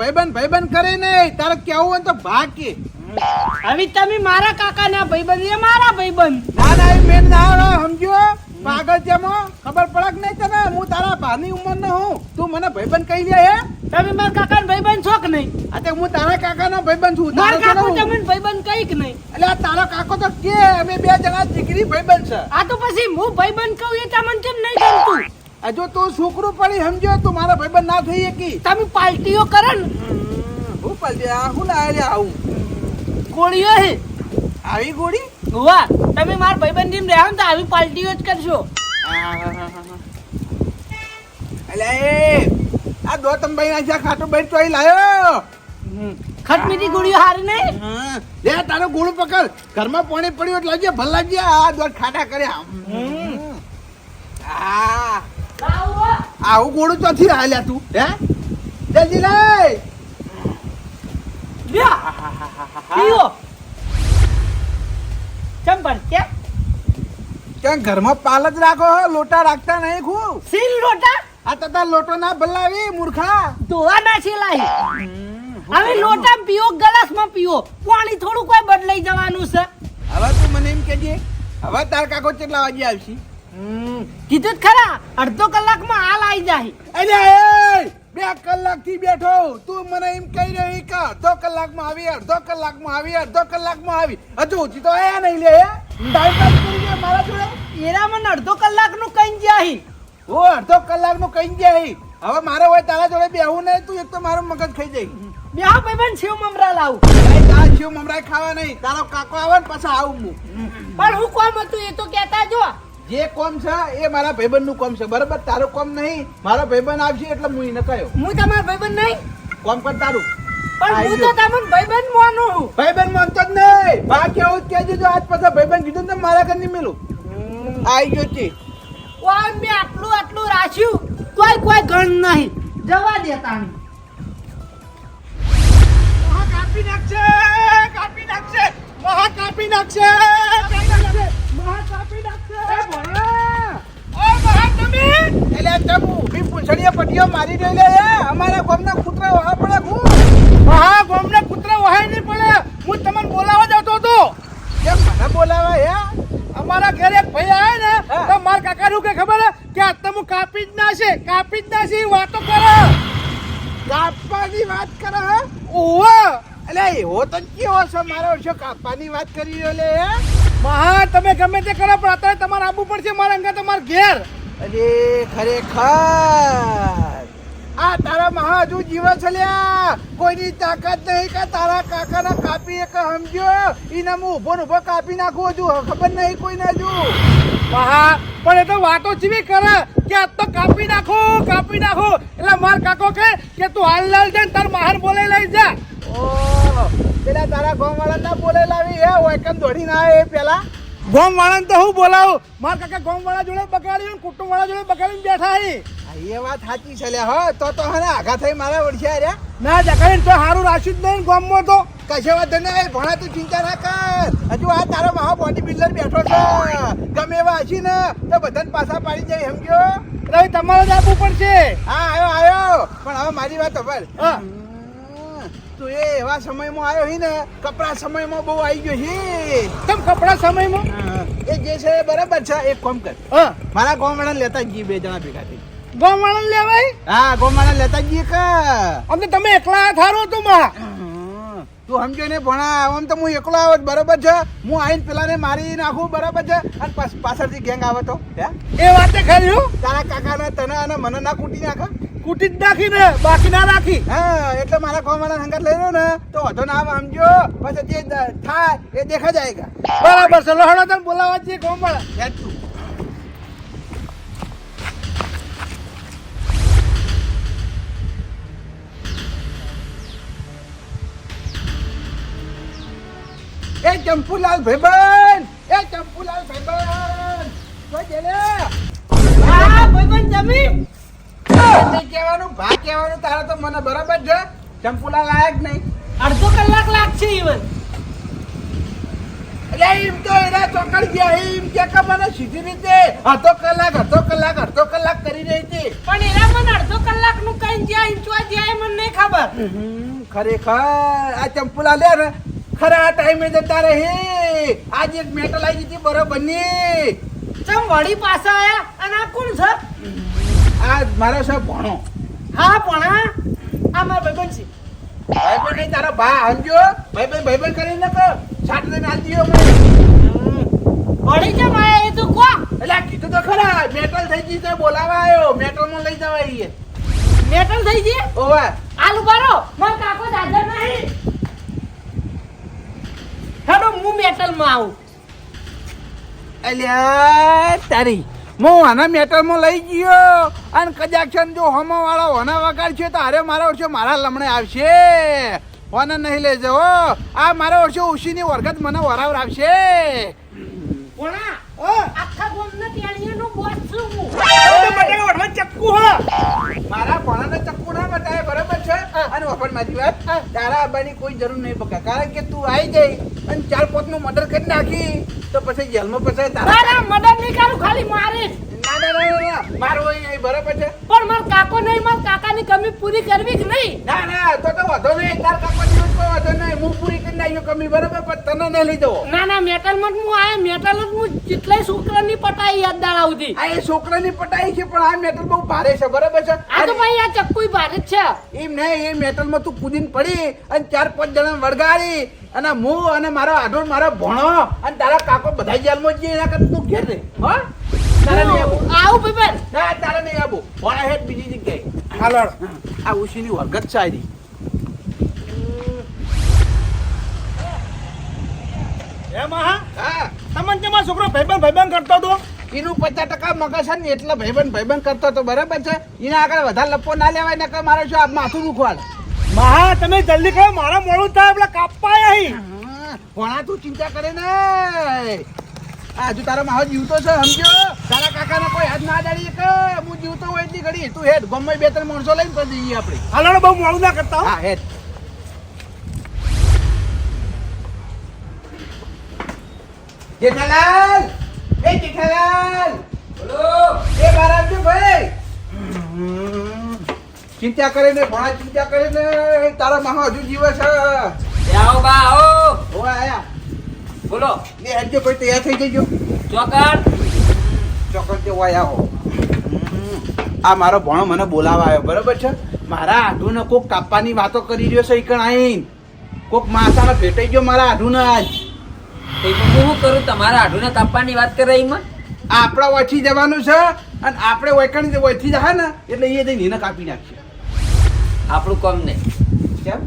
ભાઈબંધ ભાઈબંધ કરે નહીં. તારે કેવું હોય તો ભાગ કે. હવે તમે મારા કાકાના ભાઈબંધ એ મારા ભાઈબંધ. ના ના એ મેન ના સમજો પાગલ જેમો ખબર પડક નહીં તને? હું તારા ભાની ઉંમરનો હું. તું મને ભાઈબંધ કહી દે હે? તમે મારા કાકાના ભાઈબંધ છો કે નહીં? આ હું તારા કાકાનો ભાઈબંધ છું મારા કાકો તમને ભાઈબંધ કઈ કે નહીં? એટલે આ તારો કાકો તો કે અમે બે જણા દીકરી ભાઈબંધ છે. આ તો પછી હું ભાઈબંધ કહું એ તમને કેમ નહીં ગમતું? હજુ તું છોકરો પડી સમજો તો મારા ભાઈબંધ ના થઈ શકી. તમે પાર્ટીઓ કરો ને. હું પાલટી આ હું લાવે આવું. ગોળીઓ હે. આવી ગોળી? હોવા તમે મારા ભાઈબંધ જેમ રહ્યા ને તો આવી પાર્ટીઓ જ કરશો. એટલે એ આ દો ભાઈ ના જ્યાં ખાટો તો અહીં લાયો. ખટમીઠી ગોળીઓ હારી નહીં લે તારો ગોળું પકડ. ઘરમાં પાણી પડ્યું એટલે લાવજે ભલ ગયા આ દોઢ ખાટા કર્યા. આ આવું ગોળું ચોથી હાલ્યા તું હે? જલ્દી લઈ. લ્યો. પીઓ. ચંપર કે ક્યાં ઘરમાં પાલ જ રાખો હો, લોટા રાખતા નહીં ખૂબ. સીલ લોટા? આ તો તાર લોટો ના બદલાવી મૂર્ખા. ધોવા ના છીલાઈ હવે લોટા પીઓ ગ્લાસમાં પીઓ. પાણી થોડું કોઈ બદલાઈ જવાનું છે. હવે તું મને એમ કહેજે હવે તાર કાકો કેટલા વાગે આવશે? કીધું ખરા અડધો કલાકમાં હાલ આવી જાય. અલે એ બે કલાકથી બેઠો. તું મને એમ કહી રહી કે અડધો કલાકમાં આવી અડધો કલાકમાં આવી અડધો કલાકમાં આવી. હજુ હજી તો આયા નહીં લે ટાઈમ પાસ કરી દે મારા જોડે. એરા મને અડધો કલાકનું કઈ જાય ઓ અડધો કલાકનું કઈ જાય હવે મારે હોય તારા જોડે બેહવું નહીં તું એક તો મારું મગજ ખાઈ જાય. બ્યાહ ભાઈબંધ શિવ મમરા લાવું. તારે શિવ મમરાય ખાવા નહીં. તારો કાકો આવે ને પછી આવું હું. પણ હું કોમ હતું એ તો કહેતા જો જે કોમ છે એ મારા ભાઈબંધનું કોમ છે. બરાબર? તારું કોમ નહીં મારો ભાઈબંધ આવશે એટલે હું એને કહ્યો હું તમારો ભાઈબંધ નહીં? કોમ કર તારું. પણ હું તો તમને ભાઈબંધ માનું ભાઈબંધ માનતો જ નહીં. બા કેવું કહેજે જો આજ પછી ભાઈબંધ કીધું ને તો મારા ઘર મેલું. આઈ ગયો છે. ઓય મેં આટલું આટલું રાખ્યું કોઈ કોઈ ગણ નહીં. જવા દે નહીં મહા કાપી નાખશે કાપી નાખશે મહા કાપી નાખશે. કાપી નાખશે. પટીઓ મારી દઈ લે અમારા ગામના કૂતરા વહા પડે હું મહા ગામના કૂતરા વહાય નહીં પડે. હું તમને બોલાવવા જતો હતો. કેમ મને બોલાવા હે? અમારા ઘરે એક ભાઈ આવે ને તો માર કાકા નું કે ખબર હે? કે આ તો હું કાપી જ નાશે કાપી જ ઈ વાતો કરે. કાપવાની વાત કરે હે? ઓહો! એટલે એવો તો કેવો છે? મારો છો કાપવાની વાત કરી રહ્યો લે મહા તમે ગમે તે કરો પણ અત્યારે તમારે આવવું પડશે મારા અંગા તમારા ઘેર. અરે ખરેખર. આ તારા મહા હજુ જીવન છે લ્યા. કોઈની તાકાત નહીં કે તારા કાકાના કાપી એક સમજ્યો. એના હું ને ઊભો કાપી નાખું હજુ ખબર નહીં કોઈને હજુ. મહા પણ એ તો વાતો ચીવી કરે કે આ તો કાપી નાખો કાપી નાખો. એટલે માર કાકો કે કે તું હાલ લાલ જાય તાર મહાર બોલે લઈ જા. ઓ પેલા તારા ગોમ વાળા ના બોલે લાવી. એ ઓય કેમ દોડી ના આવે પેલા. ગોમ વાળાને તો હું બોલાવું? માર કાકા ગોમ વાળા જોડે બગાડ્યું કુટુંબ વાળા જોડે બગાડીને બેઠા હી. એ વાત સાચી છે લે. હો તો તો હને આઘા થઈ મારા વડશે રે ના જગાડીને તો સારું રાખ્યું જ નહીં ગામમાં તો. કશે વાત નહીં ભણા તું ચિંતા ના કર. હજુ આ તારો મહા બોડી બિલ્ડર બેઠો છે. ગમે એવા હસી ને તો બધાને પાછા પાડી જાય સમજ્યો? રવિ તમારે જ આપવું પડશે. હા આવ્યો આવ્યો. પણ હવે મારી વાત ખબર તું એ એવા સમયમાં આવ્યો હી ને કપડા સમયમાં બહુ આવી ગયો છે કેમ કપડા સમયમાં? એ જે છે બરાબર છે એક કામ કર. મારા ગોમવાળા લેતા જઈએ બે જણા ભેગા થઈ ગોમવાળા લેવાય? હા ગોમાળા લેતા જઈએ કે અમને તમે એકલા થારો તું માં. તું સમજો ને ભણા આમ તો હું એકલો આવત બરાબર છે? હું આવીને પેલા ને મારી નાખું બરાબર છે? અને પાછળથી ગેંગ આવે તો એ વાતે ખરી તારા કાકાને તને અને મને ના કૂટી નાખે? કૂટી જ નાખીને બાકી ના રાખી. હા એટલે મારા ગોમવાળા સંગત લઈ લો ને તો વધો ના આવે સમજો પછી જે થાય એ દેખા જાયગા બરાબર છે. લોહડો તને બોલાવા જઈએ ગોમવાળા તું એ ચંપુલાલ ભાઈબંધ! એ ચંપુલાલ ભાઈબંધ! કોઈ જેલે હા ભાઈબંધ જમી તે કહેવાનું ભા કહેવાનું તારે તો મને બરાબર છે. ચંપુલાલ નહીં. અડધો કલાક લાગશે ઈવન એટલે એમ તો એના ચોકડ ગયા એમ કે કે મને સીધી રીતે અડધો કલાક અડધો કલાક અડધો કલાક કરી રહી હતી. પણ એના મને અડધો કલાકનું કઈ જ્યાં ઈંચવા જ્યાં મને નહીં ખબર. ખરેખર. આ ચંપુલા લે ને ખરા ટાઈમે જતા રહે. આજ એક મેટલ આવી હતી બરોબરની ચમ વળી પાછા આયા? અને આ કોણ છે? આ મારો છે ભણો. હા ભણા. આ મારો ભાઈ ભાઈબંધ છે. ભાઈ પણ નહીં તારા ભા સમજો. ભાઈ ભાઈ ભાઈ ભાઈ કરીને કહો સાત લઈને આલ દીયો વળી ચમ આયા એ તો કો એટલે કીધું તો ખરા. મેટલ થઈ ગઈ તો બોલાવા આવ્યો મેટલમાં લઈ જવા મેટલ થઈ ગઈ? ઓવા. આલુ બારો માર કાકો દાદર નહીં. હેડો હું મેટલમાં આવું. અલ્યા તારી. હું આના મેટલમાં લઈ ગયો. અને કદાચ છે જો હમો વાળો હોના વગાડ છે તો અરે મારા વર્ષે મારા લમણે આવશે. હોને નહીં લેજો હો. આ મારા વર્ષે ઉશીની વરગત મને વરાવર આવશે કોણા આખા ગોમના ટેણીયાનો બોસ છું હું ચક્કુ હો. મારા ભણાને ચક્કુ ના બતાવે બરાબર છે? અને વફણ મારી વાત તારા આવવાની કોઈ જરૂર નહીં બકા કારણ કે તું આવી જઈ અને ચાર પોતનું મર્ડર કરી નાખી. તો પછી જેલમાં પછી તારા ના ના નહીં કરું ખાલી મારે. ના ના ના ના, ના. બરાબર છે. પણ માર કાકો નહીં માર કાકાની કમી પૂરી કરવી કે નહીં? ના ના તો તો વાંધો નહીં તાર કાપડ જેવું કોઈ વાંધો નહીં હું પૂરી કમી બરાબર પણ તને નહીં લઈ જવો. ના ના મેટલ મત હું આ મેટલ જ હું જેટલાય છોકરાની પટાઈ યાદ દાડાવતી આ એ છોકરાની પટાઈ છે પણ આ મેટલ બહુ ભારે છે બરાબર છે? આ તો ભાઈ આ ચક્કુય ભારે જ છે. એમ નહીં એ મેટલમાં તું કૂદીને પડી અને ચાર પાંચ જણા વળગાડી અને હું અને મારો આઢો મારો ભણો અને તારા કાકો બધા જેલમાં જઈએ એના કરતા તું ઘેર રહે. હો? તારા નહીં આવું. આવું ભાઈ ના તારા નહીં આવું. ભણા હેઠ બીજી જગ્યાએ. હાલો આ ઉશીની વર્ગત છે આરી એમાં હા તમને તમારો છોકરો ભાઈબંધ ભાઈબંધ કરતો હતો એનું પચાસ ટકા મગજ છે ને એટલે ભાઈબંધ ભાઈબંધ કરતો હતો બરાબર છે. એના આગળ વધારે લપો ના લેવાય ને કે મારે શું માથું દુખવાડ? મહા તમે જલ્દી કરો મારા મોડું થાય એટલે કાપાય અહીં. ભણા તું ચિંતા કરે ને. આજુ હજુ તારો માહો જીવતો છે સમજો તારા કાકાને કોઈ હાથ ના દાડી કે હું જીવતો હોય એટલી ઘડી. તું હેડ ગમે બે ત્રણ માણસો લઈને પછી જઈએ આપણે. હાલો બહુ મોડું ના કરતા હા હેડ. જેઠાલાલ એ જેઠાલાલ બોલો એ બારામજી ભાઈ! ચિંતા કરે ને ભણા ચિંતા કરે ને તારા માહો હજુ જીવે છે. આવો બા આવો ઓ આયા. બોલો. બે હેડજો ભાઈ તૈયાર થઈ જજો. ચોકર ચોક્કસ તે વાય આવો. આ મારો ભણો મને બોલાવા આવ્યો બરાબર છે? મારા આઢુને કોક કાપવાની વાતો કરી રહ્યો છે ઈકણ આઈન. કોક માસાને ભેટાઈ ગયો મારા આઢુને આજ. એમાં હું શું કરું? તમારા આઢુને કાપવાની વાત કરે એમાં? આપણે ઓછી જવાનું છે અને આપણે વૈકણ ઓછી જાય ને એટલે એ જઈને એને કાપી નાખશે આપણું કોમ નહીં. કેમ?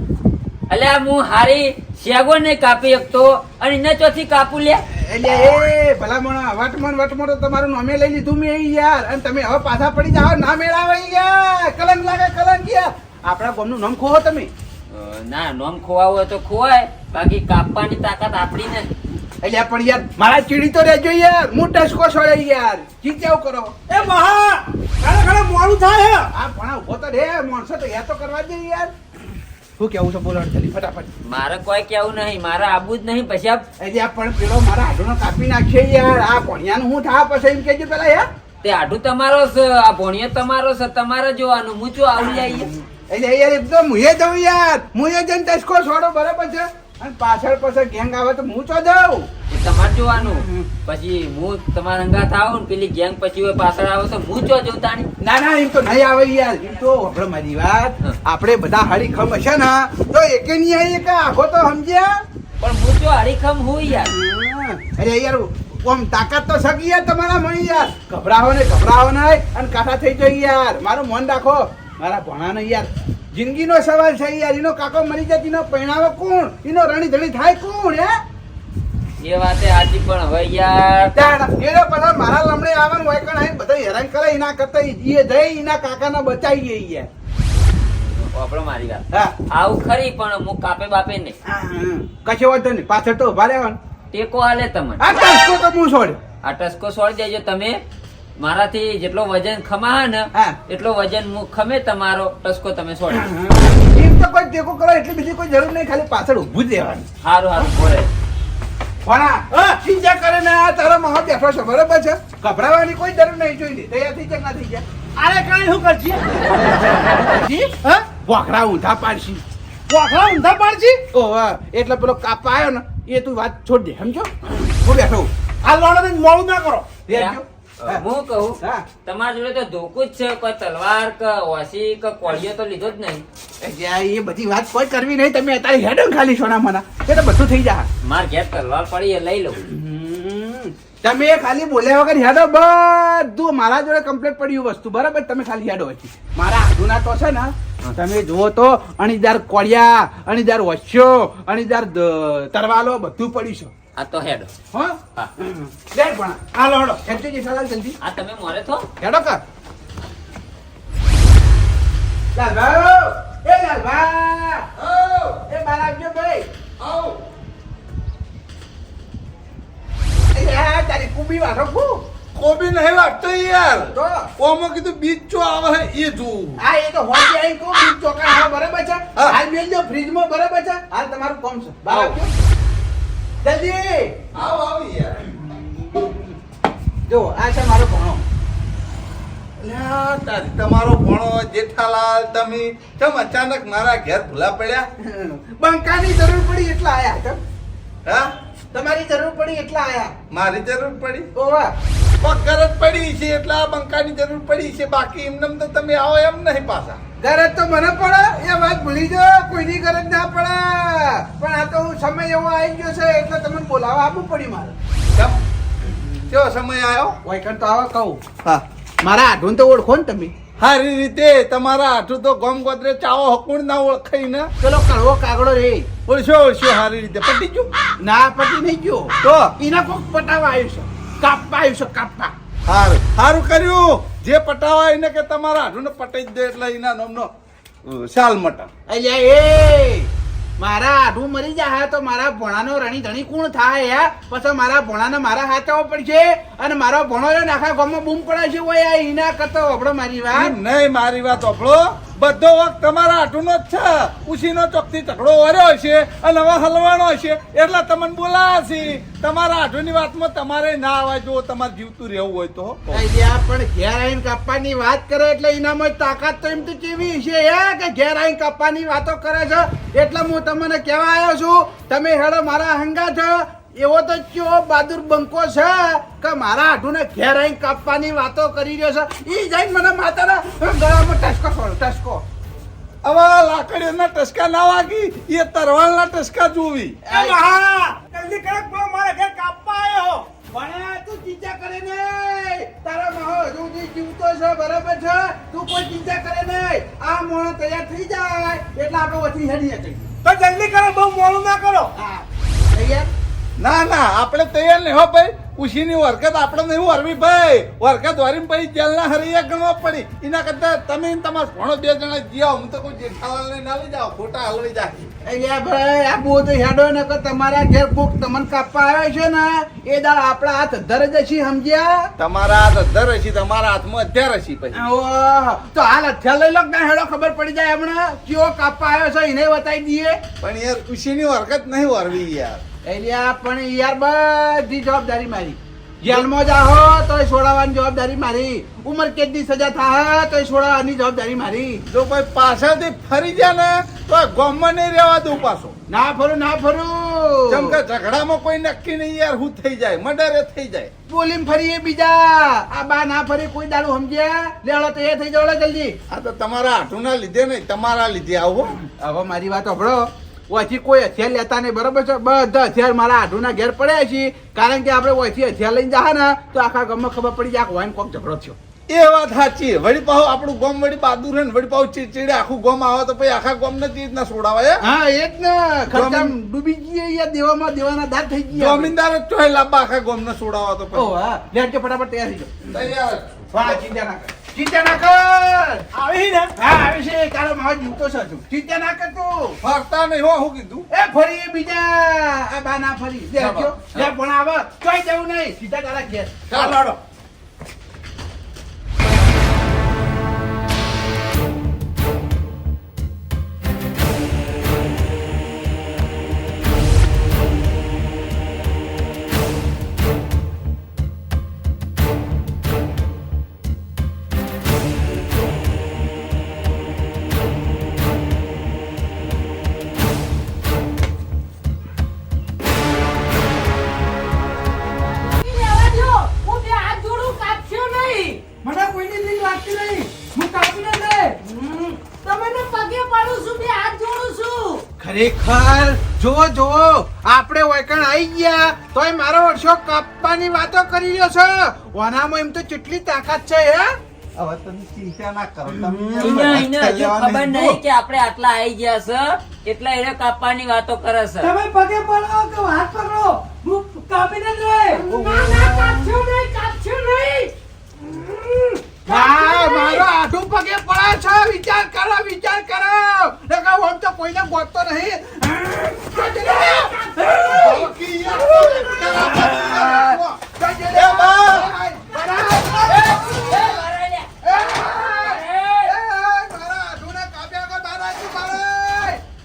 અલ્યા હું હારી શેગો ને કાપી શકતો અને એને ચોથી કાપું લે. એટલે એ ભલામણ વટમણ વટમણ તો તમારું નામે લઈ લીધું મેં યાર. અને તમે હવે પાછા પડી જાઓ ના મેળાવે યાર. કલંક લાગે કલંક યાર આપણા ગામનું નામ ખોવો તમે. ના નોમ ખોવાવું હોય તો ખોવાય. બાકી કાપવાની તાકાત આપણી ને. એટલે પણ યાર મારા ચીડી તો રહેજો યાર હું ટસકો છોડે યાર. ચીચાવ કરો. એ મહા ખાલે ખાલે મોડું થાય હે. આ ભણા ઊભો તો રે માણસો તો યાર તો કરવા દે યાર. શું કેવું છે બોલો જલ્દી ફટાફટ. મારે કોઈ કેવું નહીં મારે આબુ જ નહીં પછી આપ એટલે આ પણ પેલો મારા હાડોનો કાપી નાખશે યાર આ ભણિયાનું હું થા પછી એમ કેજો પેલા યાર. તે આડું તમારો છે આ ભણિયા તમારો છે તમારે જોવાનું હું જો આવી જાય એટલે યાર એકદમ હું એ જઉં યાર. મુએ જઈને ટસકો છોડો બરાબર છે? અને પાછળ પાછળ ગેંગ આવે તો હું ચો જાઉં. તમારે જોવાનું પછી હું તમારા અંગાત આવું ને પેલી ગેંગ પછી હોય પાછળ આવે તો હું જો જોતાણી ના ના એમ તો નહીં આવે યાર. એમ તો આપણે મારી વાત આપણે બધા હરી ખમ હશે ને તો એકે નહીં આવી કે આખો તો સમજ્યા? પણ હું જો હરીખમ હું યાર? અરે યાર ઓમ તાકાત તો સગી યાર તમારા મણી યાર? ગભરાવો ને ગભરાવો નહીં અને કાઠા થઈ જાય યાર. મારું મન રાખો. મારા ભણાનો યાર. જિંદગીનો સવાલ છે યાર એનો કાકો મરી જાય એનો પહેણાવો કોણ? એનો રણી ધણી થાય કોણ હે? એ વાતે આજી પણ હવે યાર. એનો બધા મારા લમડે આવવાનું હોય કણ આઈને બધા હેરાન કરે એના કરતા એ જઈ એના કાકાને બચાવીએ યાર આપણો મારી વાત. હા. આવું ખરી પણ હું કાપે બાપે હા. કશો વાંધો નહીં પાછળ તો ઊભા રહેવાનું. ટેકો હાલે તમને. આ ટસકો તો હું છોડ. આ ટસકો છોડી દેજો તમે. મારાથી જેટલો વજન ખમા ને એટલો વજન હું ખમે તમારો ટસકો તમે છોડો. એમ તો કોઈ ટેકો કરો એટલી બીજી કોઈ જરૂર નહીં ખાલી પાછળ ઊભું જ રહેવાનું. સારું સારું બોલે. ભણા ચિંતા કરે ને આ તારા મહા બેઠો છે બરાબર છે? ગભરાવાની કોઈ જરૂર નહીં જોઈ તૈયાર થઈ જાય ના થઈ જાય અરે કાંઈ શું કરશે હા? વાઘરા ઊંધા પાડશી. વાઘરા ઊંધા પાડશી? ઓહ એટલે પેલો કાપા આવ્યો ને એ તું વાત છોડ દે સમજો? હું બેઠો આ લોડાને મોડું ના કરો. રહેજો. હા. કહું તમારા જોડે તો ધોકું જ છે કોઈ તલવાર કે ઓસી કે કોળીઓ તો લીધો જ નહીં. એ એ બધી વાત કોઈ કરવી નહીં તમે અત્યારે હેડો ખાલી સોના મના એ તો બધું થઈ જાય. માર ઘેર તલવાર પડી એ લઈ લઉં. તમે ખાલી બોલ્યા વગર હેડો બધું મારા જોડે કમ્પ્લેટ પડ્યું વસ્તુ. બરાબર? તમે ખાલી હેડો હતી મારા આધુના તો છે ને તમે જુઓ તો અણીદાર કોળિયા અણીદાર વસ્યો અણીદાર તરવાલો બધું પડ્યું છે. આ તો હેડો. હો? લે પણ. હાલો હડો હેડજો જેઠાલાલ જલ્દી. આ તમે મોરે તો હેડો કર. લાલભા એ લાલભા એ બાર આવજો ભાઈ. એ આ તારી કુબી વાળો કુ કોબી નહીં વાટતો યાર. તો? કોમો કીધું બીજ ચો આવે હે એ જો આ એ તો હોય જાય કો બીજ ચોકા હા બરાબર છે? મેલ જો ફ્રીજમાં બરાબર છે? હાલ તમારું કોમ છે. બરાબર જલ્દી આવ આવ યાર. જો આ છે મારો ભણો. તમારો ભણો જેઠાલાલ તમે તમ અચાનક મારા ઘેર ભૂલા પડ્યા? બંકાની જરૂર પડી એટલા આયા તમ હા? તમારી જરૂર પડી એટલા આયા. મારી જરૂર પડી? ઓવા. પક્કર જ પડી છે એટલા બંકાની જરૂર પડી છે. બાકી એમને તો તમે આવો એમ નહીં પાછા. ગરજ તો મને પડે એ વાત ભૂલી જો કોઈની ગરજ ના પડે. પણ આ તો હું સમય એવો આવી ગયો છે એટલે તમને બોલાવવા આપવું પડ્યું મારે. કેવો સમય આવ્યો વૈકણ તો આવો કહું. હા. મારા આઢું તો ઓળખો ને તમે. સારી રીતે તમારા હાથું તો ગમ ગોદરે ચાવો હકુણ ના ઓળખાઈ ને પેલો કડવો કાગડો રે. ઓળશો ઓળશો સારી રીતે. પટી ગયું? ના પટી નહીં ગયો. તો? એના કોક પટાવા આવ્યું છે. કાપવા આવ્યું છે કાપવા. સારું સારું કર્યું. જે પટાવા એને કે તમારા હાડુને પટાઈ જ દે એટલે એના નામનો શાલ મટન અલ્યા એ! મારા આઢું મરી જાય તો મારા ભોણાનો રણી ધણી કોણ થાય યાર? પછી મારા ભોણાને મારા હાથો પડશે? અને મારો ભોણો આખા ગામમાં બૂમ પડે છે આ ઈના કરતો વપડો મારી વાત. નહીં મારી વાત ઓપડો બધો વખત તમારા આટુનો જ છે. ઉસીનો ચોકથી તકડો વર્યો છે અને હવે હલવાનો છે. એટલે તમને બોલાયા છે તમારા આટુની વાતમાં તમારે ના આવે જો તમારે જીવતું રહેવું હોય તો. પણ ઘેર આવીને કાપવાની વાત કરે એટલે એનામાં તાકાત તો એમ તો કેવી છે એ કે ઘેર આવીને કાપવાની વાતો કરે છે? એટલે હું તમને કહેવા આવ્યો છું, તમે હેડો, મારા હંગા છો એવો તો કયો બહાદુર બંકો છે કે મારા હાડુને ઘેર આવીને કાપવાની વાતો કરી રહ્યો છે? એ જઈને મને માતાના ગળામાં ટસકો છોડો ટસકો હવે લાકડીઓના ટસકા ના વાગી એ તરવાલના ટસકા જોવી. જલ્દી કરો મારા ઘેર કાપવા આવ્યો ભણ્યા તું ચિંતા કરે નહીં. તારા માહો હજુ સુધી જીવતો છે બરાબર છે? તું કોઈ ચિંતા કરે નહીં. આ મોણો તૈયાર થઈ જાય એટલે આપણે વચ્ચે હેડી જઈએ તો જલ્દી કરો બહુ મોડું ના કરો. હા. તૈયાર? ના ના આપણે તૈયાર નહીં હો ભાઈ. ઉશીની વરકત આપણે નહીં વરવી ભાઈ. વરકત વરીને પછી જેલના હરિયા ગણવા પડી. એના કરતા તમે તમારા ભણો બે જણા જીઓ હું તો કોઈ જેઠાલાલને ના લઈ જાઓ ખોટા હલવી જાય ભાઈ આ બહુ તો હેડો ને કે તમારા ઘેર કોક તમને કાપવા આવે છે ને એ દાળ આપણા હાથ ધર હશી સમજ્યા? તમારા હાથ અધર હશી તમારા હાથમાં અત્યાર હશી પછી. તો હાલ હથિયાર લઈ લો કે હેડો ખબર પડી જાય હમણાં. કયો કાપવા આવ્યો છે એને બતાવી દઈએ. પણ યાર ઉશીની વરકત નહીં વરવી યાર. પણ યાર બધી જવાબદારી મારી. જેલમાં જાહો તોય છોડાવવાની જવાબદારી મારી. ઉમર કેદની સજા થાય તોય છોડાવવાની જવાબદારી મારી. જો કોઈ પાછળથી ફરી જાય ને તો ગોમમાં નહીં રહેવા દઉં પાછો. ના ફરું ના ફરું. જેમ કે ઝઘડામાં કોઈ નક્કી નહીં યાર હું થઈ જાય મર્ડર થઈ જાય. બોલીમ ફરી એ બીજા. આ બા ના ફરી કોઈ દાડું સમજ્યા લેવડો તો એ થઈ જવડે જલ્દી. આ તો તમારા હાથુના લીધે નહીં તમારા લીધે આવો. હવે મારી વાત સાંભળો. ઓછી કોઈ હથિયાર લેતા નહીં બરોબર છે? બધા હથિયાર મારા આઢુના ઘેર પડ્યા છે. કારણ કે આપણે ઓછી હથિયાર લઈને જાય ને તો આખા ગામમાં ખબર પડી જાય વાઈન કોક ઝઘડો થયો. એ વાત સાચી. વળી પાછું આપણું ગોમ વળી બહાદુર હે ને વળી પાછું ચીડચીડે આખું ગોમ આવે તો પછી આખા ગોમ ને રીતના છોડાવાય હે? એ જ ને. ખર્ચામાં ડૂબી ગઈએ યા દેવામાં દેવાના દાંત થઈ ગયા. જમીનદાર જ ચોય લાંબા આખા ગોમ ને છોડાવા તો ઓ પછી હા. કે ફટાફટ તૈયાર થઈ જાઓ. તૈયાર વાહ. ચિંતા ના ચિંતા ના કર આવી ને? હા આવી છે. તારો માવો જીવતો છે તું ચિંતા ના કર તું. ફરતા નહીં હો હું કીધું. એ ફરી બીજા આ બા ના ફરી. જો. પણ આવે ચોઈ જવું નહીં. સીધા તારા ઘેર. ચાલો. ખરેખર? જોવો જોવો આપણે વૈકણ આવી ગયા. તોય મારો વર્ષો કાપવાની વાતો કરી રહ્યો છો. ઓનામાં એમ તો કેટલી તાકાત છે હે? હવે તમે ચિંતા ના કરો. તમે એને એને હજુ ખબર નહીં કે આપણે આટલા આવી ગયા છે એટલા એને કાપવાની વાતો કરે છે. તમે પગે પડો કે હાથ પકડો. હું કાપીને જ લે ના ના કાપશો નહીં કાપશો નહીં. હમ, હા મારો આઠું પગે પડે છે. વિચાર કરો વિચાર કરો. નકર આમ તો કોઈને ગોતતો નહીં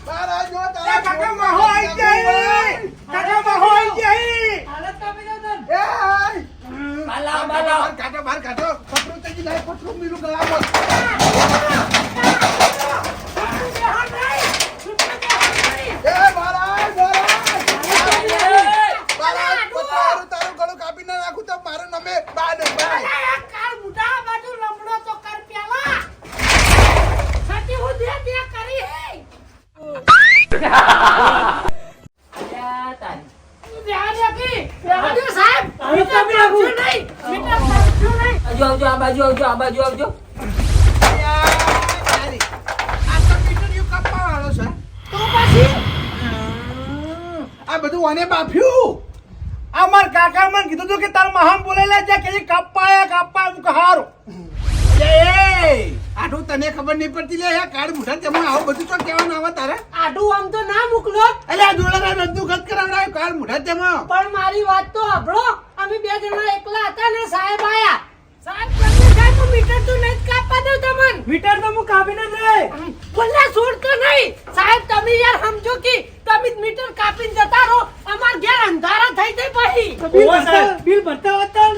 કાકા માહો આવી જાય કાકા માહો આવી જાય હાલત કાપી દો તને. બાલા બાલા કાઢો બહાર કાઢો પતરું તજી લાય પતરું મીરું ગળામાં એ મહારાજ મહારાજ મહારાજ તારું તારું ગળું કાપી ના નાખું તો મારું નમે બા નહીં બા નહીં. અરે, આ કાળ મુઢા બાજુ લમડો તો કર પેલા. છઠ્ઠી હું દે દે કરી હે. અલ્યા તારી. બેહા દે કી. બેહા દે સાહેબ. હાલત મીટર કાપી નાખું. કાપશો નહીં. મીટર કાપશો નહીં. આવજો આવજો આ બાજુ આવજો આ બાજુ આવજો યાર, તારી. આ તો મીટરિયું કાપવાવાળો છે તો પછી? આ બધું ઓને બાફ્યું. અમાર કાકા મને કીધું તું કે તાર મહામ બોલેલા છે કે કાપ્પા કાપા હું હારું એ આટલું તને ખબર નહીં પડતી લે આ કાળ મુઠા તેમાં આવું બધું તો કહેવાનું આવે તારે. આડું આમ તો ના મોકલો. એટલે આ જોડાના રદ્દુ ખત કરાવડાય કાળ મુઠા તેમાં. પણ મારી વાત તો સાંભળો. અમે બે જણા એકલા હતા ને સાહેબ આયા. સાહેબ તમને સાહેબ મીટર તો નહીં કાપવા દઉં તમને? મીટર તો હું કાપીને જ લે બોલ્યા છોડતો નહીં. સાહેબ તમે યાર સમજો કે તમે મીટર કાપીને જતા રહો અમાર ઘેર અંધારા થઈ જાય પછી. બિલ ભરતા હતા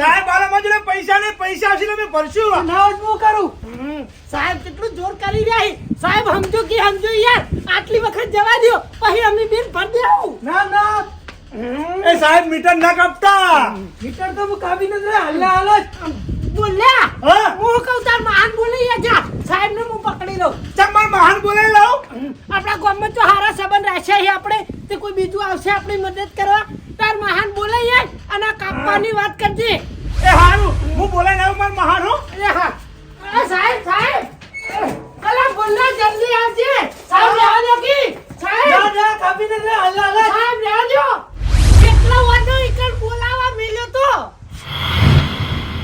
સાહેબ મારા માં પૈસા ને પૈસા આવશે ને ભરશું. ના જ હું કરું. સાહેબ કેટલું જોર કરી રહ્યા છે. સાહેબ સમજો કે સમજો યાર. આટલી વખત જવા દો પછી અમે બિલ ભર દેવું. ના ના. એ સાહેબ મીટર ના કાપતા. મીટર તો હું કાપી નથી હાલ્યા હાલે બોલ્યા. હા? હું કહું તાર મહાન બોલી જા. સાહેબ ને હું પકડી લઉં. ચાલ માર મહાન બોલી લાવ આપણા ગામમાં તો હારા સંબંધ રહેશે આપણે. તે કોઈ બીજું આવશે આપણી મદદ કરવા. તાર મહાન બોલે અને કાપવાની વાત કરજે. એ હારું. હું બોલે લાવ માર મહાન હો. એ હા. એ સાહેબ સાહેબ. અલા બોલ્યા જલ્દી આવજે. સાહેબ રહેવા દો કી. સાહેબ. ના ના કાપીને જ લે હાલે હાલે. જ. સાહેબ રહેવા દો. કેટલા વાનો બોલાવા મેલ્યો તો.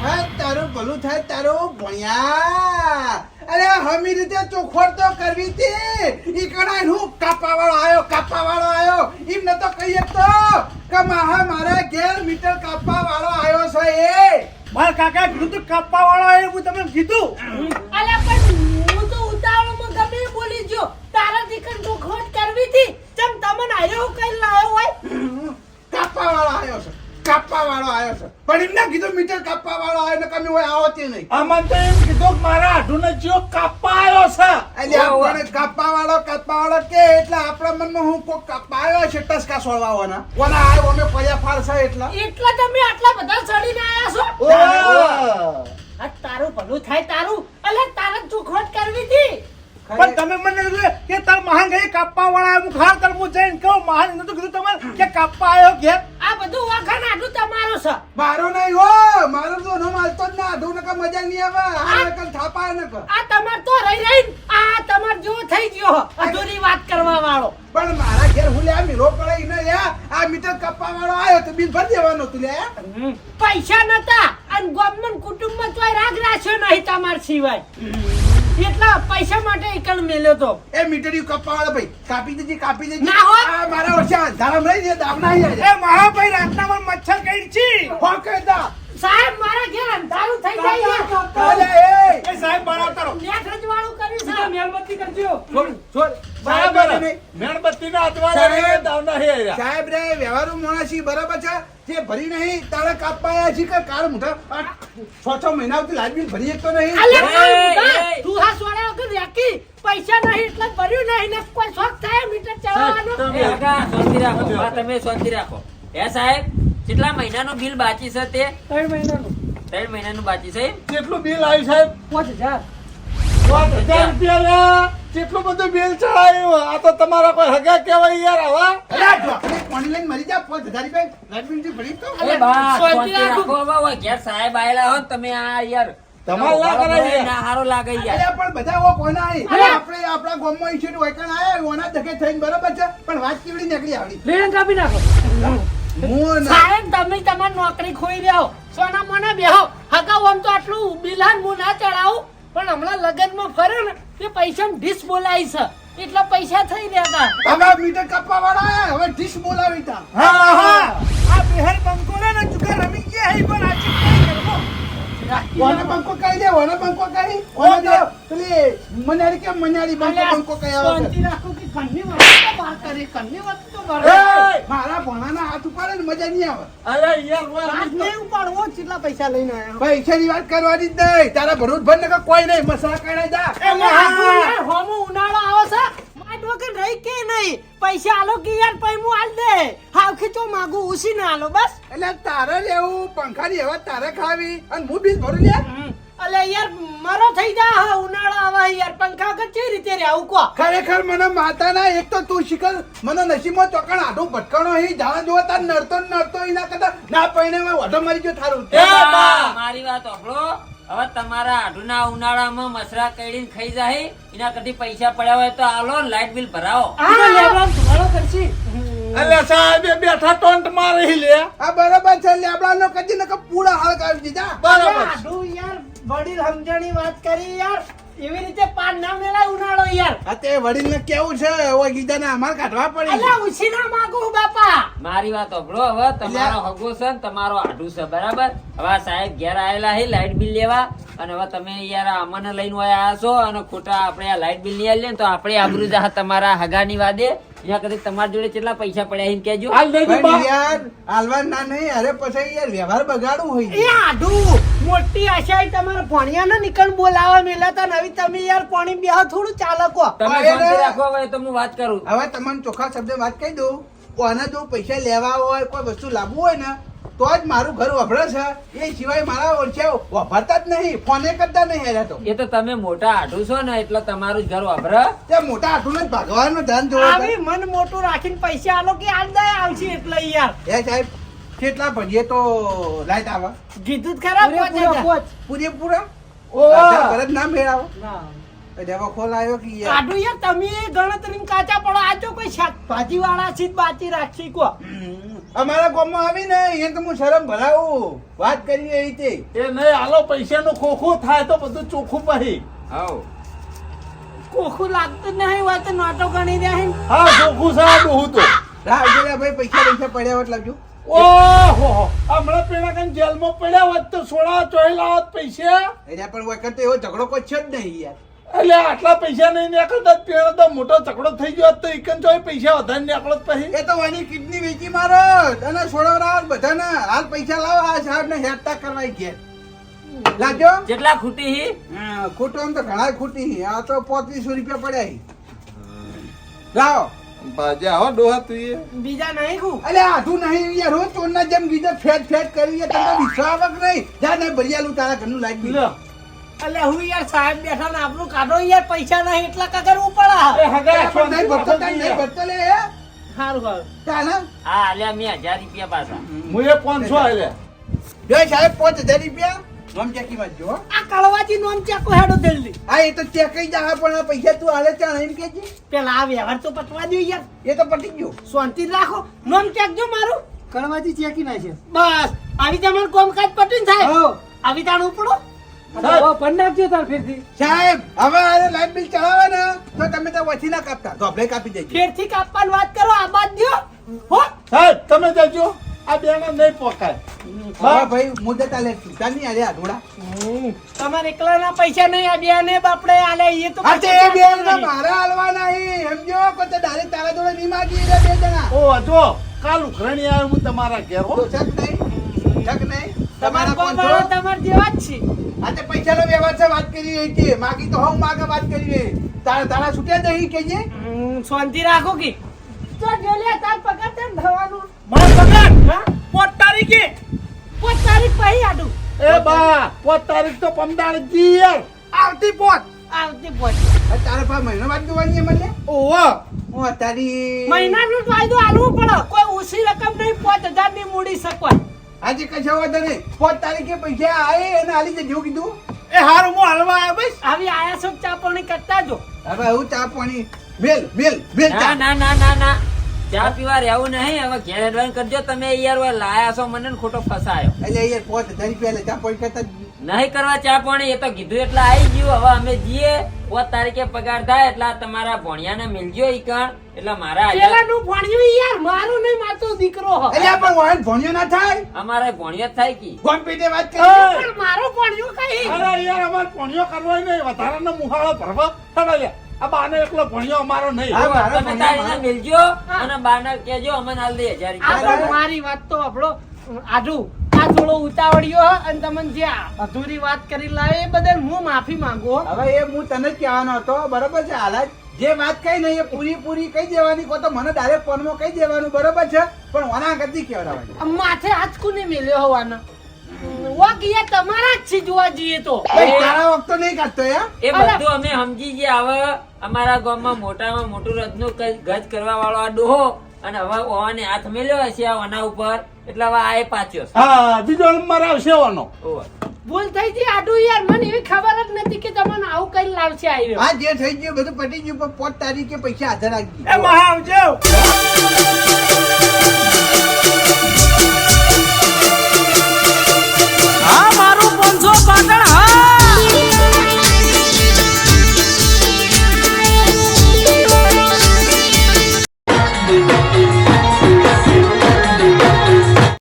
હા તારું ભલું થાય તારું ભણ્યા. અરે હમી રીતે ચોખવટ તો કરવી હતી ઈ કણાય હું કાપા વાળો આયો કાપા વાળો આયો. એમ ન તો કહીએ તો કે માહા મારા ઘેર મીટર કાપવા વાળો આયો છે એ. મારા કાકા કીધું તું કાપવા વાળો એ હું તમને કીધું? અલા પણ હું તો ઉતાવળમાં ગમે એ બોલી ગયો તારા દીકરા ચોખવટ કરવી હતી ચમ તમને આયો કઈ લાયો હોય કાપવા વાળો આવ્યો છે. કાપવા વાળો આવ્યો છે. પણ એમને કીધું મીટર કાપવા વાળો આવ્યો ને કમી હોય આવો તે નહીં. આમાં તો એમ કીધું કે મારા આઢુને જો કાપવા આવ્યો છે. એટલે આપણે કાપવા વાળો કાપવા વાળો કે એટલે આપણા મનમાં હું કોક કાપવા આવ્યો છે ટસકા છોડવાના કોના આવ્યો અમે પડ્યા ફાળસા એટલા. એટલા તમે આટલા બધા ચડીને આવ્યા છો? આ તારું ભલું થાય તારું. અલે તારે ચોખવટ કરવી હતી. પણ તમે મને કીધું કે તાર મહાન ગઈ કાપવા વાળા આવ્યો ખાર તાર હું જઈને કહું મહાન નતું કીધું તમારે કે કાપવા આવ્યો ઘેર આ બધું વખાણ આટલું તમારો છે. મારો નહીં હો મારો તો નો માલતો જ ના આઢું નકા મજા નહીં આવે. આ નકલ થાપા નકર. આ તમાર તો રહી રહી આ તમાર જો થઈ ગયો અધૂરી વાત કરવા વાળો. પણ મારા ઘેર હું લ્યા મીરો પડે ઈને લ્યા. આ મીટર કાપવા વાળો આવ્યો તો બિલ ભરી દેવાનો તું લ્યા. પૈસા નતા અને ગામમાં કુટુંબમાં તોય રાગ રાખ્યો નહીં તમાર સિવાય. એટલા પૈસા માટે એકલ મેલ્યો તો. એ મીટરિયું કપાવાળા ભાઈ. કાપી દેજે કાપી દેજે. ના હો આ મારા વર્ષે અંધારામાં રહી જાય દાવ નહીં એ મહાભાઈ રાતના પણ મચ્છર કઈ છી. હો કહેતા સાહેબ મારા ઘેર અંધારું થઈ જાય છે. એ! એ સાહેબ બરાબર કરો નેટ રજવાડું કર્યું છે મેલબત્તી કરજો. છોડ છોડ. બરાબર સાહેબ નહીં. મેણબત્તીના અજવાળા રે, સાહેબ. દાવના હે સાહેબ રે વ્યવહારુ મોણાસી બરાબર છે? જે ભરી નહીં તારે કાપાયા છે કે કાળ મુઠા છ છ મહિનાથી સુધી બિલ ભરી શકતો નહીં. તું હા સોળા વગર રાખી પૈસા નહીં એટલે ભર્યું નહીં ને કોઈ શોખ થાય મીટર ચલાવવાનો તમે શાંતિ રાખો. તમે શાંતિ રાખો. હે સાહેબ? કેટલા મહિનાનું બિલ બાકી છે તે? ત્રણ મહિનાનું. ત્રણ મહિનાનું બાકી છે કેટલું બિલ આવ્યું સાહેબ? પાંચ હજાર. પાંચ હજાર રૂપિયા કેટલું બધું બિલ ચડાયું? આ તો તમારા કોઈ હગા કહેવાય યાર આ ઢોકળી મરી જા પાંચ હજાર રૂપિયા લાજ ભરી તો. અરે બા હવે ઘેર સાહેબ આયેલા હો તમે આ યાર. તમારે ના કરાય ના હારો લાગે યાર. પણ બધા ઓ કોના આવી આપણે આયા ઓના ધકે થઈને બરાબર છે. પણ વાત કેવડી નીકળી આવડી. લેણ કાપી નાખો. સાહેબ તમે તમારી નોકરી ખોઈ રહ્યો સોના મને બેહો. હગાઉ આમ તો આટલું બિલાન હું ના ચડાવું. પણ હમણાં લગનમાં ફર્યો ને તે પૈસા ડીશ બોલાવી છે. એટલા પૈસા થઈ રહ્યા હતા. હવે મીટર કાપવા વાળા હવે ડીશ બોલાવી તા. હા હા આ બિહાર બંકો રે ને ચુકા રમી ગયા હે પણ આ ચીજ કરવો. બંકો કહી દે બંકો કહી? ઓને દે? પેલી મનાડી કે મનાડી બંકો બંકો કહી આવે શાંતિ રાખો કે કન્ની વાત તો બહાર કરે કન્ની વાત તો! કરી. મારા ભણાના હાથ ઉપાડે ને મજા નહીં આવે. અરે યાર હાથ નહીં ઉપાડવો કેટલા પૈસા લઈને આવ્યા. પૈસાની વાત કરવાની જ નહીં. તારા ભરૂચ ભર ને કોઈ નહીં. મસાલા કરે જા. હોમું ઉનાળો આવે છે. માટ વગર રહી કે નહીં? પૈસા આલો કે યાર પૈમું આલ દે. હાવ ખીચો માગું ઉસી ના આલો બસ. એટલે તારે લેવું પંખાની હવા તારે ખાવી. અને હું બીજ ભરું લે અલે યાર મારો થઈ જા હા ઉનાળો આવે યાર પંખા વગર કેવી રીતે રે આવું કો ખરેખર મને માતાના એક તો તું શીખર મને નસીબમાં ચોકણ આઢું ભટકણો હી જાણ જો તાર નડતો નડતો એના કરતા ના પૈણે માં વાઢો મરી ગયો થારું. એ મારી વાત સાંભળો. હવે તમારા આઢુના ઉનાળામાં મસરા કઈડીને ખાઈ જાય એના કદી પૈસા પડ્યા હોય તો આલો લાઈટ બિલ ભરાવો. આ લેવડાવ ધોળો કરશી અલે સાહેબ બેઠા ટોન્ટ મારી લે. આ બરાબર છે લેબડાનો કદી નકર પૂરા હાલ કરી દીધા. બરાબર યાર વડીલ સમજણી વાત કરી યાર. એવી રીતે પાન ના મેળાય ઉનાળો યાર. અતે વડીલ ને કેવું છે? ઓય ગીતાને અમાર કાઢવા પડી અલ્યા ઉછી ના માગું બાપા. મારી વાત સાંભળો હવે. તમારો હગો છે ને તમારો આઢું છે બરાબર? હવે સાહેબ ઘેર આયેલા હે લાઇટ બિલ લેવા. અને હવે તમે યાર અમને લઈને આયા છો અને ખોટા આપણે આ લાઇટ બિલ નહીં આલીએ ને તો આપણે આબરૂ જા તમારા હગાની વાદે. અહીંયા કદી તમારી જોડે કેટલા પૈસા પડ્યા એમ કેજો હાલ દઈ દે બા. યાર હાલવા ના નહીં અરે પછી યાર વ્યવહાર બગાડું હોય એ આડું મોટી આશાએ તમારા ભણિયાને નીકળ બોલાવા મેલા તા નવી તમે યાર પાણી બે થોડું ચાલકો. તમે શાંતિ રાખો હવે તો હું વાત કરું. હવે તમને ચોખ્ખા શબ્દ વાત કહી દઉં. કોને જો પૈસા લેવા હોય કોઈ વસ્તુ લાવવું હોય ને તો જ મારું ઘર વપરાય છે. એ સિવાય મારા ઓળખ્યા વાપરતા જ નહીં ફોને કરતા નહીં હેરા તો. એ તો તમે મોટા આઢું છો ને એટલે તમારું જ ઘર વાપરે. તે મોટા હાથું જ ભાગવાનું ધન જોવો આવી મન મોટું રાખીને પૈસા આલો કે આલ દે આવશે એટલે યાર. એ સાહેબ કેટલા ભજીએ તો લાઈટ આવે કીધું જ ખરા પોચ. પૂરેપૂરા? ઓ! ભરત ના મેળાવો ના. દેવા ખોલ કે યાર? આડું યાર તમે ગણતરી કાચા પડો આજો કોઈ શાકભાજી વાળા છે બાચી રાખશી કો. અમારા ગામમાં આવી ને અહીંયા તો હું શરમ ભરાવું. વાત કરીએ એ રીતે. એ નહીં હાલો પૈસાનું ખોખું થાય તો બધું ચોખ્ખું પછી આવો ખોખું લાગતું નહીં વાત તો નોટો ગણી રહ્યા હે. હા ચોખ્ખું છે હું તો. રાજેલા ભાઈ પૈસા પૈસા પડ્યા હોત લાગજો ઓહો હમણાં પેલા કઈ જેલમાં પડ્યા હોત તો સોળા ચોહેલા હોત પૈસા. એટલે પણ વખત એવો ઝઘડો કોઈ છે જ નહીં યાર. એટલે આટલા પૈસા નહીં નીકળતા પેલો તો મોટો ચકડો થઈ ગયો તો એકન ચોય પૈસા વધારે નીકળત પછી? એ તો વાની કિડની વેચી મારો અને છોડવરાવ બધાને. હાલ પૈસા લાવો આ સાહેબ ને હેરતા કરવા ગયા. લાજો જેટલા ખૂટી હી? હા, ખોટું આમ તો ઘણા ખૂટી હી. આ તો પોત્રીસો રૂપિયા પડ્યા હી. લાવો. બાજે હો ડોહા તું બીજા નહીં કુ અલે આધું નહીં યાર રોજ ચોરના જેમ ગીધે ફેટ ફેટ કરી યાર તમને વિશ્વાસ નહીં. જા ને ભરિયાલું તારા ઘરનું લાગી લ્યો. એટલે હું યાર સાહેબ બેઠા ને આપણું કાઢો યાર પૈસા નહીં એટલા પડે એ હગા પણ નહીં ભરતો નહીં ભરતો લે. હે? સારું સારું. તાને? આ આલ્યા મેં હજાર રૂપિયા પાછા. હું એ પાંચસો આલ્યા જો સાહેબ પાંચ હજાર રૂપિયા. ચેકી હો. આ કળવાજી નોમ ચાકો હેડો જલ્દી. હા એ તો ચેકઈ જા પણ આ પૈસા તું હાલે ચાણ એમ કે પેલા આ વ્યવહાર તો પતવા દો યાર. એ તો પટી ગયો. શાંતિ રાખો. નોમ ચેકજો મારું. કણવાજી ચેકી નાખે બસ. આવી તમારું કામકાજ પટીને થાય હો. આવી તાણ ઉપડો. સાહેબ. સાહેબ હવે આને લાઈટ બિલ ચડાવે ને તો તમે તો વચ્ચે ના કાપતા. ધોબલે કાપી દેજો. ફેરથી કાપવાની વાત કરો આ બાદ દ્યો. હો? સાહેબ તમે જજો. આ બેને નહીં પોકાય હા ભાઈ મુદ્દત આલે ચૂકતા નહીં આલે આઢોળા તમારે એકલાના પૈસા નહીં આ બેને બાપડે આલે એ તો હા એ પછી મારા હાલવા નહીં સમજો કોઈ તો ડાયરેક્ટ તારા જોડે નહીં માગી રે બે જણા. ઓ જો કાલ ઉઘરણી આવે હું તમારા ઘેર હો. છક નહીં. છક નહીં. તમારા તમારા જેવા જ છે આ તે પૈસાનો વ્યવહાર છે વાત કરી રહી છે માગી તો હું માગે વાત કરી રહી. તારા તારા છૂટ્યા નહીં કહીએ? શાંતિ રાખો કે. તો જોલે તાર પગાર તેમ થવાનું. મારો પગાર? હા? પોત તારીખે? પાંચ તારીખ પછી આડું. એ બા પોત તારીખ તો પમદાર જીયર આવતી પોત. આવતી પોત. તારા પાસે મહિનો વાત જોવાની મને ઓહો. ઓ તારી મહિનાનો જ વાયદો આલવું પડે. કોઈ ઓછી રકમ નહીં પાંચ હજારની મૂડી શકવાય. આજે કશા વાંધો નહીં. પાંચ તારીખે પૈસા આવે અને આલી જજો કીધું. એ હારું હું હાલવા આવ્યો બસ. આવી આયા છો ચા પાણી કરતા જો. હવે હું ચા પાણી બેલ બેલ બેલ ના ચા. ના ના ના ના ચા પીવા રહેવું નહીં. હવે ઘેર એડવાન કરજો. તમે યાર લાયા છો મને ને ખોટો ફસાયો. એટલે યાર પાંચ હજાર રૂપિયા ચા પાણી કરતા જ નહીં. કરવા ચા પાણી એ તો કીધું એટલે આવી ગયું. હવે અમે જઈએ. પોત તારીખે પગાર થાય એટલે તમારા ભણિયાને મિલજો ઈ કણ. એટલે મારા પેલાનું ભણ્યું યાર મારું નહીં મારતો દીકરો એટલે પણ વાહન ભણ્યો ના થાય? અમારે ભણિયો થાય કી. કોણ પીતે વાત કરી. પણ મારો ભણ્યો કઈ? અરે યાર અમાર ભણ્યો કરવો નહીં. વધારાનો મુહાળો ભરવા. હેડો આ બાને એકલો ભણ્યો અમારો નહીં. હા, તમે તારીને મિલજો અને બાને કેજો અમને હાલ દે હજાર મારી વાત તો આપણો આડું આ થોડો ઉતાવળ્યો અને તમને જે અધૂરી વાત કરી લાવે એ બદલ હું માફી માંગુ હવે એ હું તને જ કહેવાનો હતો બરોબર છે? હાલાત જે. વાત કઈ નહીં એ પૂરી પૂરી કહી દેવાની? કો તો મને ડાયરેક્ટ ફોનમાં કહી દેવાનું બરોબર છે? પણ ઓના ગતિ કહેવડાવવાની આ માથે હાથ નહીં મેલ્યો હોવાનો? તમારા જ છે જોવા જઈએ તો. તારા વખતો નહીં કાઢતો યાર એ બધું અમે સમજી ગયા હવે અમારા ગામમાં મોટામાં મોટું રથનું ગજ કરવા વાળો આ ડોહો અને હવે ઓવાને હાથ મેલ્યો છે ઓના ઉપર એટલે હવે આ પાછો હા બીજો નંબર આવશે ઓનો. ભૂલ થઈ ગઈ આડું યાર મને એવી ખબર જ નથી કે તમને આવું કઈ લાવશે આવ્યો હા જે થઈ ગયું બધું પટી ગયું પણ પોત તારીખે પૈસા હાજર રાખજો. એ મહા આવજો. હા મારું પાંચસો પાટણ